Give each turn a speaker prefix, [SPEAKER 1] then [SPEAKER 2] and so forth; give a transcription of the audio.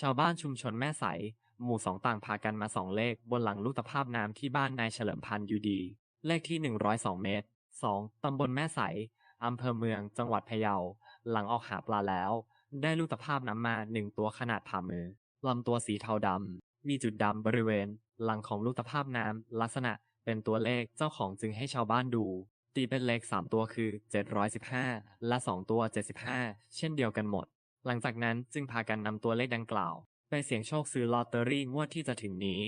[SPEAKER 1] ชาวบ้านชุมชนแม่ใส หมู่สองต่างพากันมาสองเลขบนหลังลูกตะภาพน้ำที่บ้านนายเฉลิมพันธ์อยู่ดี เลขที่ 102 เมตร 2. ตำบลแม่ใส อำเภอเมือง จังหวัดพะเยา หลังออกหาปลาแล้ว ได้ลูกตะภาพน้ำมาหนึ่งตัวขนาดผ่ามือ ลำตัวสีเทาดำ มีจุดดำบริเวณ หลังของลูกตะภาพน้ำลักษณะเป็นตัวเลขเจ้าของจึงให้ชาวบ้านดูตีเป็นเลข 3 ตัวคือ 715 และ 2 ตัว 75 เช่นเดียวกันหมด หลังจากนั้นจึงพากันนำตัวเลขดังกล่าว ไปเสี่ยงโชคซื้อลอตเตอรี่งวดที่จะถึงนี้